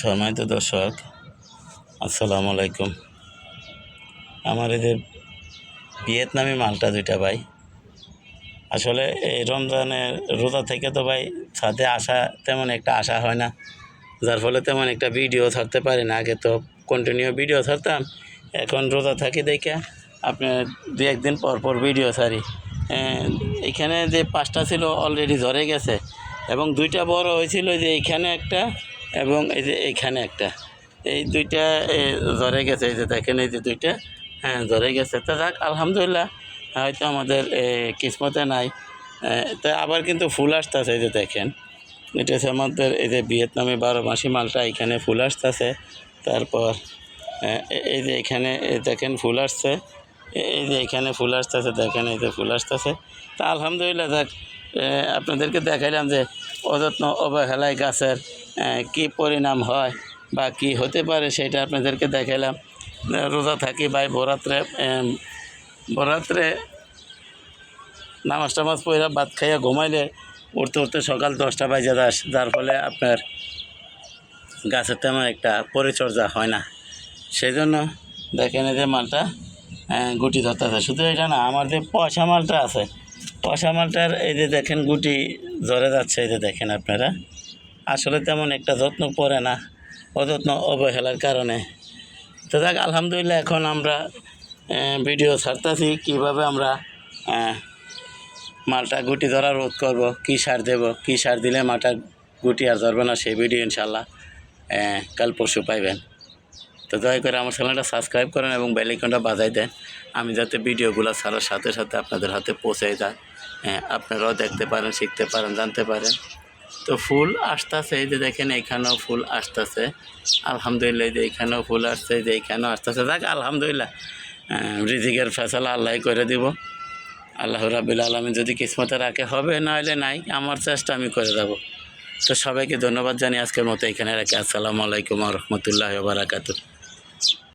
সম্মানিত দর্শক, আসসালামু আলাইকুম। আমার এই যে ভিয়েতনামি মালটা দুইটা ভাই, আসলে এই রমজানের রোজা থেকে তো ভাই ছাদে আসা তেমন একটা আসা হয় না, যার ফলে তেমন একটা ভিডিও ছাড়তে পারি না। আগে তো কন্টিনিউ ভিডিও ছাড়তাম এখন রোজা থাকি দেখে আপনার দু একদিন পর পর ভিডিও ছাড়ি। এখানে যে পাঁচটা ছিল অলরেডি ঝরে গেছে, এবং দুইটা বড় হয়েছিল যে এইখানে একটা এবং এই যে এইখানে একটা, এই দুইটা ঝরে গেছে, এই যে দেখেন এই যে দুইটা হ্যাঁ ঝরে গেছে। তা যাক, আলহামদুলিল্লাহ, হয়তো আমাদের কিসমতে নাই। তো আবার কিন্তু ফুল আসতেছে, এই যে দেখেন। এটা হচ্ছে আমাদের, এই যে ভিয়েতনামে বারো মাসি মালটা, এখানে ফুল আসতেছে। তারপর এই যে এখানে দেখেন ফুল আসছে। এই যে এখানে ফুল আসতেছে, দেখেন এই যে ফুল আসতেছে। তা আলহামদুলিল্লাহ দেখ আপনাদেরকে দেখাইলাম যে অযত্ন অবহেলায় গাছের কি পরিণাম হয় বা কি হতে পারে সেটা আপনাদেরকে দেখাইলাম এ, রোজা থাকি ভাই বরাত্রে বরাত্রে নামাজ টামাজ পড়া ভাত খাইয়া ঘুমাইলে উঠতে উঠতে সকাল দশটা বাজে দাস যার ফলে আপনার গাছের তেমন একটা পরিচর্যা হয় না। সেই জন্য দেখেন যে মালটা আহ, গুটি ধরতেছে। শুধু এটা না আমার যে পয়সা মালটা আছে পয়সা মালটার এই যে দেখেন গুটি ঝরে যাচ্ছে এই যে দেখেন আপনারা। আসলে তেমন একটা যত্ন পড়ে না, অযত্ন অবহেলার কারণে। তো দেখ আলহামদুলিল্লাহ এখন আমরা ভিডিও ছাড়তেছি, কীভাবে আমরা মালটা গুটি ধরা রোধ করব, কী সার দেব, কী সার দিলে মালটা গুটি আর ধরবে না, সেই ভিডিও ইনশাল্লাহ কাল পরশু পাইবেন। তো দয়া করে আমার চ্যানেলটা সাবস্ক্রাইব করেন এবং বেল আইকনটা বাজাই দেন। আমি যাতে ভিডিওগুলো ছাড়ার সাথে সাথে আপনাদের হাতে পৌঁছে যায়। আপনারাও দেখতে পারেন, শিখতে পারেন, জানতে পারেন। তো ফুল আসতেছে, এই যে দেখেন এইখানেও ফুল আসতেছে। আলহামদুলিল্লাহ যে এইখানেও ফুল আসছে যে এইখানেও আসতেছে। দেখ আলহামদুলিল্লাহ রিজিকের ফেসলা আল্লাহ করে দিব। আল্লাহ রাবিল আলমী যদি কিসমতে রাখে, হবে না হলে নাই, আমার চেষ্টা আমি করে দেবো তো সবাইকে ধন্যবাদ জানি আজকের মতো এখানে রাখি। আসসালামু আলাইকুম রহমতুল্লাহ বারাকাতু